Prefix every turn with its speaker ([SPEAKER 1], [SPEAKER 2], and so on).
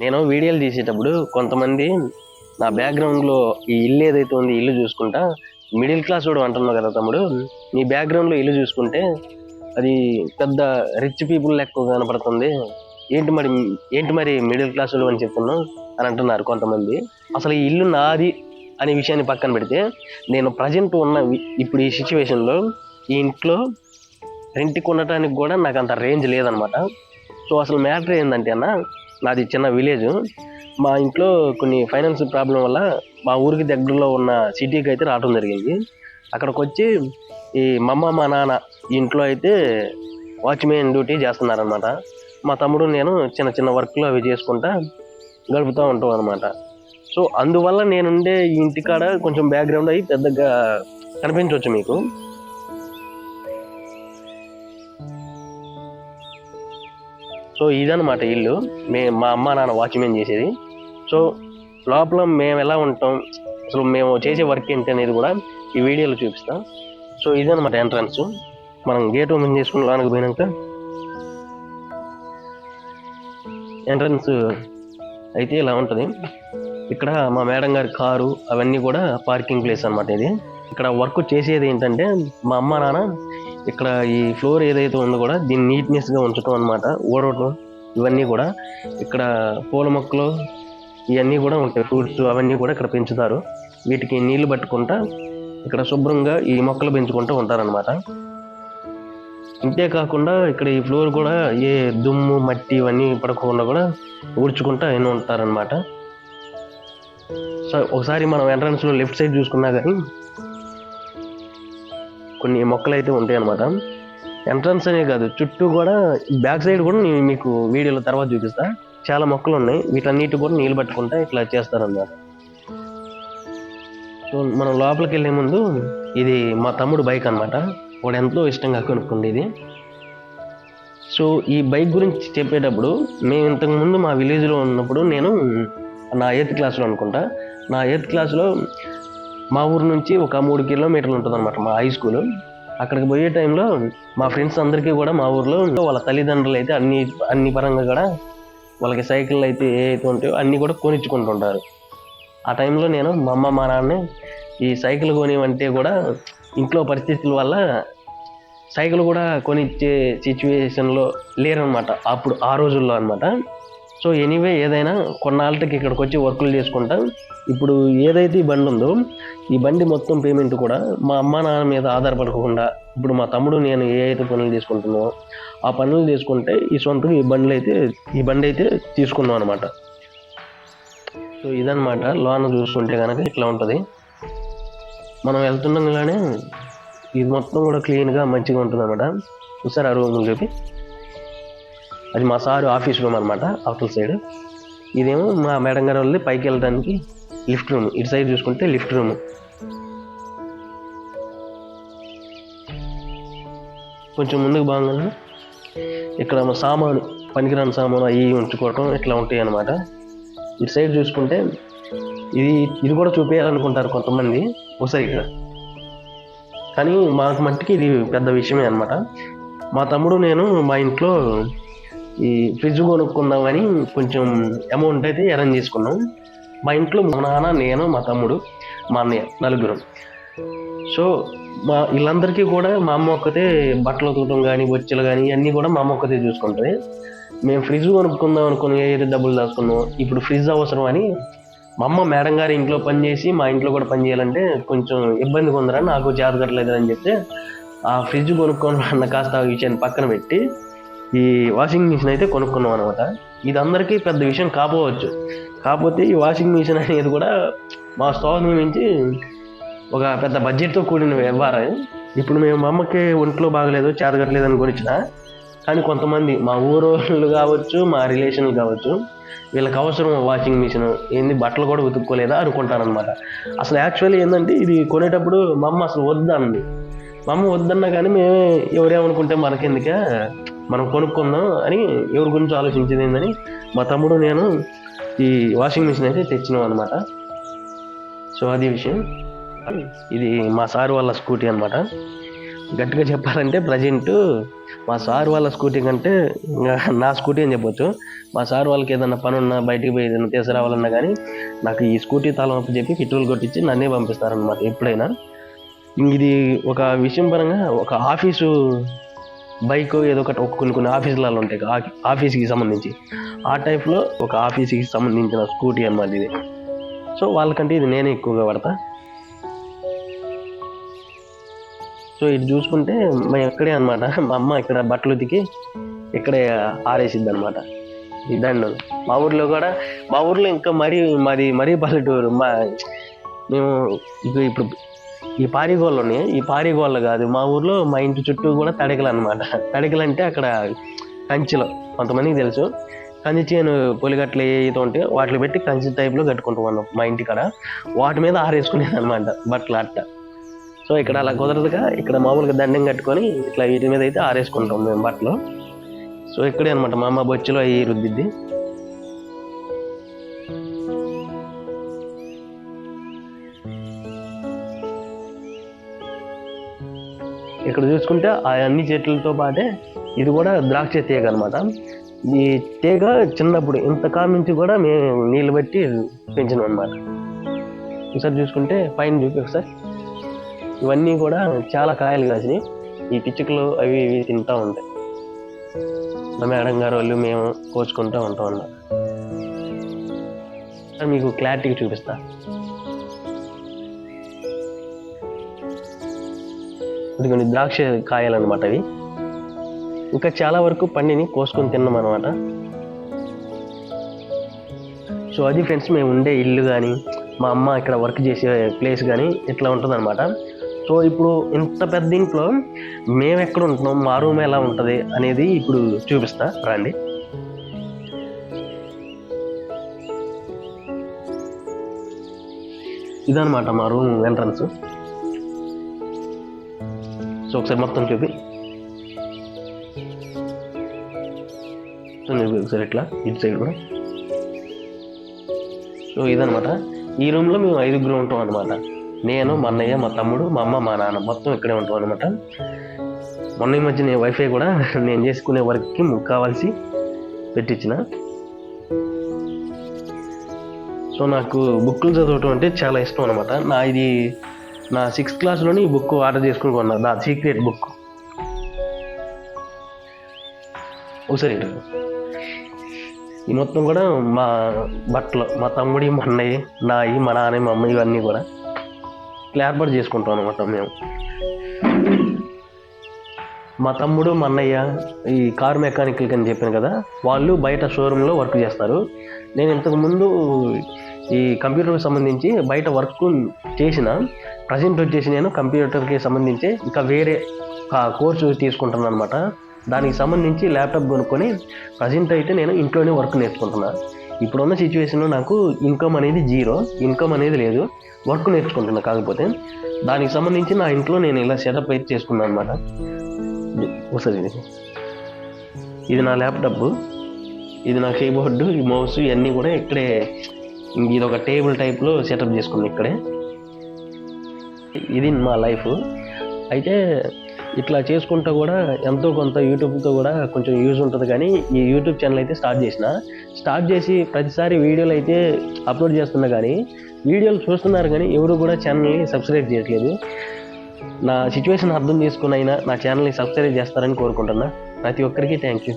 [SPEAKER 1] నేను వీడియోలు తీసేటప్పుడు కొంతమంది నా బ్యాక్గ్రౌండ్లో ఈ ఇల్లు ఏదైతే ఉంది ఇల్లు చూసుకుంటా మిడిల్ క్లాస్ వాడు అంటున్నావు కదా తమ్ముడు నీ బ్యాక్గ్రౌండ్లో ఇల్లు చూసుకుంటే అది పెద్ద రిచ్ పీపుల్ లెక్క కనపడుతుంది. ఏంటి మరి ఏంటి మరి మిడిల్ క్లాస్ వాళ్ళు అని చెప్తున్నావు అని అంటున్నారు కొంతమంది. అసలు ఈ ఇల్లు నాది అనే విషయాన్ని పక్కన పెడితే నేను ప్రజెంట్ ఉన్న ఇప్పుడు ఈ సిచ్యువేషన్లో ఈ ఇంట్లో రెంట్కి ఉండటానికి కూడా నాకు అంత రేంజ్ లేదనమాట సో అసలు మ్యాటర్ ఏంటంటే అన్న నాది చిన్న విలేజ్. మా ఇంట్లో కొన్ని ఫైనాన్స్ ప్రాబ్లం వల్ల మా ఊరికి దగ్గరలో ఉన్న సిటీకి అయితే రావడం జరిగింది. అక్కడికి వచ్చి ఈ మా అమ్మ మా నాన్న ఈ ఇంట్లో అయితే వాచ్మెన్ డ్యూటీ చేస్తున్నారనమాట మా తమ్ముడు నేను చిన్న చిన్న వర్క్లు అవి చేసుకుంటా గడుపుతూ ఉంటాం అనమాట సో అందువల్ల నేనుండే ఈ ఇంటికాడ కొంచెం బ్యాక్గ్రౌండ్ అయ్యి పెద్దగా కనిపించవచ్చు మీకు. సో ఇదనమాట ఇల్లు. మే మా అమ్మ నాన్న వాచ్మెన్ చేసేది. సో లోపల మేము ఎలా ఉంటాం? అసలు మేము చేసే వర్క్ ఏంటి అనేది కూడా ఈ వీడియోలో చూపిస్తాం. సో ఇదనమాట ఎంట్రన్స్ మనం గేట్ ఓపెన్ చేసుకుని లోనకి పోయినాక ఎంట్రన్స్ అయితే ఇలా ఉంటుంది. ఇక్కడ మా మేడం గారి కారు అవన్నీ కూడా పార్కింగ్ ప్లేస్ అనమాట ఇది. ఇక్కడ వర్క్ చేసేది ఏంటంటే మా అమ్మ నాన్న ఇక్కడ ఈ ఫ్లోర్ ఏదైతే ఉందో కూడా దీన్ని నీట్నెస్గా ఉంచడం అనమాట ఊడవటం ఇవన్నీ కూడా ఇక్కడ పూల మొక్కలు ఇవన్నీ కూడా ఉంటాయి. ఫ్రూట్స్ అవన్నీ కూడా ఇక్కడ పెంచుతారు. వీటికి నీళ్ళు పట్టుకుంటా ఇక్కడ శుభ్రంగా ఈ మొక్కలు పెంచుకుంటూ ఉంటారనమాట ఇంతే కాకుండా ఇక్కడ ఈ ఫ్లోర్ కూడా ఏ దుమ్ము మట్టి ఇవన్నీ పడకుండా కూడా ఊడ్చుకుంటా అయిన ఉంటారనమాట సో ఒకసారి మనం ఎంట్రన్స్లో లెఫ్ట్ సైడ్ చూసుకున్నా కానీ కొన్ని మొక్కలు అయితే ఉంటాయి అనమాట ఎంట్రన్స్ అనే కాదు చుట్టూ కూడా బ్యాక్ సైడ్ కూడా నేను మీకు వీడియోలో తర్వాత చూపిస్తా. చాలా మొక్కలు ఉన్నాయి వీటన్నిటి కూడా నీళ్ళు పట్టుకుంటా ఇట్లా చేస్తారన్నమాట. సో మనం లోపలికి వెళ్ళే ముందు ఇది మా తమ్ముడు బైక్ అన్నమాట. వాడు ఎంతో ఇష్టంగా కొనుక్కుండేది. సో ఈ బైక్ గురించి చెప్పేటప్పుడు మేము ఇంతకుముందు మా విలేజ్లో ఉన్నప్పుడు నేను నా ఎయిత్ క్లాస్లో అనుకుంటా. నా ఎయిత్ క్లాస్లో మా ఊరు నుంచి ఒక మూడు కిలోమీటర్లు ఉంటుంది అనమాట మా హై స్కూల్ అక్కడికి పోయే టైంలో మా ఫ్రెండ్స్ అందరికీ కూడా మా ఊర్లో వాళ్ళ తల్లిదండ్రులు అయితే అన్ని అన్ని పరంగా కూడా వాళ్ళకి సైకిళ్ళు అయితే ఏ అయితే ఉంటాయో అన్నీ కూడా కొనిచ్చుకుంటుంటారు. ఆ టైంలో నేను మా అమ్మ మా నాన్న ఈ సైకిల్ కొనివంటే కూడా ఇంట్లో పరిస్థితుల వల్ల సైకిల్ కూడా కొనిచ్చే సిచ్యువేషన్లో లేరనమాట అప్పుడు ఆ రోజుల్లో అనమాట సో ఎనీవే ఏదైనా కొన్నాళ్ళకి ఇక్కడికి వచ్చి వర్కులు చేసుకుంటా. ఇప్పుడు ఏదైతే ఈ బండి ఉందో ఈ బండి మొత్తం పేమెంట్ కూడా మా అమ్మ నాన్న మీద ఆధారపడకుండా ఇప్పుడు మా తమ్ముడు నేను ఏ అయితే పనులు తీసుకుంటున్నామో ఆ పనులు తీసుకుంటే ఈ సొంతకు ఈ బండ్లు అయితే ఈ బండి అయితే తీసుకున్నాం అనమాట సో ఇదన్నమాట లోన చూసుకుంటే కనుక ఇట్లా ఉంటుంది. మనం వెళ్తుండగానే ఇది మొత్తం కూడా క్లీన్గా మంచిగా ఉంటుంది అనమాట చూసారు ఆ రూమ్ చెప్పి అది మా సారు ఆఫీస్ రూమ్ అనమాట అవతల సైడ్ ఇదేమో మా మేడం గారు వెళ్ళి పైకి వెళ్ళడానికి లిఫ్ట్ రూమ్ ఇటు సైడ్ చూసుకుంటే లిఫ్ట్ రూమ్ కొంచెం ముందుకు బాగానే ఇక్కడ మా సామాను పనికిరాని సామాను అవి ఉంచుకోవటం ఇట్లా ఉంటాయి అన్నమాట. ఇటు సైడ్ చూసుకుంటే ఇది ఇది కూడా చూపించాలనుకుంటారు కొంతమంది ఒకసారి ఇక్కడ కానీ మాకు మట్టికి ఇది పెద్ద విషయమే అనమాట మా తమ్ముడు నేను మా ఇంట్లో ఈ ఫ్రిడ్జ్ కొనుక్కుందామని కొంచెం అమౌంట్ అయితే అరేంజ్ చేసుకున్నాం. మా ఇంట్లో మా నాన్న నేను మా తమ్ముడు మా అన్నయ్య నలుగురం. సో మా వీళ్ళందరికీ కూడా మా అమ్మ ఒక్కతే బట్టలు ఉతకడం కానీ బొచ్చెలు కానీ ఇవన్నీ కూడా మా అమ్మ ఒక్కతే చూసుకుంటుంది. మేము ఫ్రిడ్జ్ కొనుక్కుందాం అనుకుని ఏది డబ్బులు దాచుకున్నాం ఇప్పుడు ఫ్రిడ్జ్ అవసరం అని మా అమ్మ మేడం గారి ఇంట్లో పనిచేసి మా ఇంట్లో కూడా పని చేయాలంటే కొంచెం ఇబ్బందిగా ఉందిరా నాకు జాతకట్లేదని చెప్తే ఆ ఫ్రిడ్జ్ కొనుక్కోవాలన్న అన్న కాస్త ఆ విషయాన్ని పక్కన పెట్టి ఈ వాషింగ్ మిషన్ అయితే కొనుక్కున్నాం అనమాట ఇది అందరికీ పెద్ద విషయం కాపోవచ్చు కాకపోతే ఈ వాషింగ్ మిషన్ అనేది కూడా మా స్తోత్రం నుంచి ఒక పెద్ద బడ్జెట్తో కూడిన వ్యవహారం. ఇప్పుడు మేము మా అమ్మకి ఒంట్లో బాగలేదు చేతగట్లేదు అని కానీ కొంతమంది మా ఊరోళ్ళు కావచ్చు మా రిలేషన్లు కావచ్చు వీళ్ళకి అవసరం వాషింగ్ మిషన్ ఏంది బట్టలు కూడా ఉతుక్కోలేదా అనుకుంటానమాట అసలు యాక్చువల్లీ ఏంటంటే ఇది కొనేటప్పుడు మా అమ్మ అసలు వద్దన్నది. మా అమ్మ వద్దన్నా కానీ మేమే ఎవరేమనుకుంటే మనకెందుకే మనం కొనుక్కుందాం అని ఎవరి గురించి ఆలోచించేది ఏందని మా తమ్ముడు నేను ఈ వాషింగ్ మిషన్ అయితే తెచ్చినాం అనమాట సో అది విషయం. ఇది మా సార్ వాళ్ళ స్కూటీ అనమాట గట్టిగా చెప్పాలంటే ప్రజెంట్ మా సార్ వాళ్ళ స్కూటీ కంటే ఇంకా నా స్కూటీ అని చెప్పొచ్చు. మా సార్ వాళ్ళకి ఏదైనా పని ఉన్నా బయటికి పోయి ఏదైనా తీసుకురావాలన్నా కానీ నాకు ఈ స్కూటీ తాళం అప్పు చెప్పి పెట్రోల్ కొట్టించి నన్నే పంపిస్తారనమాట ఎప్పుడైనా. ఇది ఒక విషయం పరంగా ఒక ఆఫీసు బైక్ ఏదో ఒకటి కొన్ని కొన్ని ఆఫీసులలో ఉంటాయి ఆ- ఆఫీస్కి సంబంధించి. ఆ టైప్లో ఒక ఆఫీస్కి సంబంధించిన స్కూటీ అనమాట ఇది. సో వాళ్ళకంటే ఇది నేనే ఎక్కువగా పడతా సో ఇది చూసుకుంటే మేము ఇక్కడే అనమాట మా అమ్మ ఇక్కడ బట్టలు ఉతికి ఇక్కడే ఆరేసిద్ది అనమాట ఇదండి మా ఊర్లో కూడా మా ఊర్లో ఇంకా మరీ మరి మరీ పల్లెటూరు. మా మేము ఇప్పుడు ఈ పారిగోళ్ళు ఉన్నాయి? ఈ పారిగోళ్ళు కాదు మా ఊర్లో మా ఇంటి చుట్టూ కూడా తడికలు అనమాట తడికలు అంటే అక్కడ కంచెలు కొంతమందికి తెలుసు. కంచి చేను పొలిగట్లు ఏదో ఉంటే వాటిని పెట్టి కంచి టైప్లో కట్టుకుంటాం మనం మా ఇంటి కాడ వాటి మీద ఆరేసుకునేది అనమాట బట్టలు అట్ట. సో ఇక్కడ అలా కుదరదుగా ఇక్కడ మామూలుగా దండం కట్టుకొని ఇట్లా వీటి మీద అయితే ఆరేసుకుంటాం మేము బట్టలు. సో ఇక్కడే అనమాట మా అమ్మ బొచ్చులో అవి రుద్దిద్ది. ఇక్కడ చూసుకుంటే ఆ అన్ని చెట్లతో పాటే ఇది కూడా ద్రాక్ష తీగ అనమాట ఈ తీగ చిన్నప్పుడు ఇంత నుంచి కూడా మేము నీళ్ళు బట్టి పెంచినాం అనమాట ఒకసారి చూసుకుంటే పైన చూపి ఒకసారి. ఇవన్నీ కూడా చాలా కాయలు కాసినాయి. ఈ పిచ్చుకలు అవి ఇవి తింటూ ఉంటాయి. మా మేడం గారు వాళ్ళు మేము కోచుకుంటూ ఉంటాం అన్నమాట. సార్ మీకు క్లారిటీగా చూపిస్తా. ఇదిగోండి ద్రాక్ష కాయలు అనమాట అవి. ఇంకా చాలా వరకు పండిని కోసుకొని తిన్నాం అనమాట సో అది ఫ్రెండ్స్ మేము ఉండే ఇల్లు కానీ మా అమ్మ ఇక్కడ వర్క్ చేసే ప్లేస్ కానీ ఇట్లా ఉంటుంది సో ఇప్పుడు ఇంత పెద్ద ఇంట్లో మేము ఎక్కడ ఉంటున్నాం మా రూమ్ ఎలా ఉంటుంది అనేది ఇప్పుడు చూపిస్తా రండి. ఇదనమాట మా రూమ్ ఎంట్రన్స్. సో ఒకసారి మొత్తం చూపి. ఒకసారి ఇట్లా ఇటు సైడ్ కూడా. సో ఇదనమాట ఈ రూమ్లో మేము ఐదుగురు ఉంటాం అనమాట నేను మా అన్నయ్య మా తమ్ముడు మా అమ్మ మా నాన్న మొత్తం ఇక్కడే ఉంటాం అనమాట మొన్న ఈ మధ్య నేను వైఫై కూడా నేను చేసుకునే వర్క్కి కావాల్సి పెట్టించిన సో నాకు బుక్కులు చదవటం అంటే చాలా ఇష్టం అనమాట నా ఇది నా సిక్స్త్ క్లాస్లోని ఈ బుక్ ఆర్డర్ చేసుకుని కొన్నా. నా సీక్రెట్ బుక్ ఒకసారి ఈ మొత్తం కూడా మా బట్టలు మా తమ్ముడి మా అన్నయ్య నాయి మా నాన్న మా అమ్మ ఇవన్నీ కూడా ఇట్లా ఏర్పాటు చేసుకుంటాం అనమాట మేము. మా తమ్ముడు మా అన్నయ్య ఈ కార్ మెకానికల్ అని చెప్పాను కదా వాళ్ళు బయట షోరూంలో వర్క్ చేస్తారు. నేను ఇంతకుముందు ఈ కంప్యూటర్కి సంబంధించి బయట వర్క్ చేసిన ప్రజెంట్ వచ్చేసి నేను కంప్యూటర్కి సంబంధించి ఇంకా వేరే కోర్సు తీసుకుంటున్నాను అనమాట దానికి సంబంధించి ల్యాప్టాప్ కొనుక్కొని ప్రజెంట్ అయితే నేను ఇంట్లోనే వర్క్ నేర్చుకుంటున్నాను ఇప్పుడున్న సిచ్యువేషన్లో నాకు ఇన్కమ్ అనేది జీరో ఇన్కమ్ అనేది లేదు వర్క్ నేర్చుకుంటున్నా కాకపోతే. దానికి సంబంధించి నా ఇంట్లో నేను ఇలా సెటప్ అయితే చేసుకున్నాను అనమాట ఒకసారి ఇది. ఇది నా ల్యాప్టాప్ ఇది నా కీబోర్డు ఈ మౌస్ ఇవన్నీ కూడా ఇక్కడే ఇది ఒక టేబుల్ టైప్లో సెటప్ చేసుకున్నాను ఇక్కడే. ఇది మా లైఫ్. అయితే ఇట్లా చేసుకుంటూ కూడా ఎంతో కొంత యూట్యూబ్తో కూడా కొంచెం యూజ్ ఉంటుంది. కానీ ఈ యూట్యూబ్ ఛానల్ అయితే స్టార్ట్ చేసిన. స్టార్ట్ చేసి ప్రతిసారి వీడియోలు అయితే అప్లోడ్ చేస్తున్నా కానీ వీడియోలు చూస్తున్నారు కానీ ఎవరు కూడా ఛానల్ని సబ్స్క్రైబ్ చేయట్లేదు. నా సిచ్యువేషన్ అర్థం చేసుకుని అయినా నా ఛానల్ని సబ్స్క్రైబ్ చేస్తారని కోరుకుంటున్నా. ప్రతి ఒక్కరికి థ్యాంక్ యూ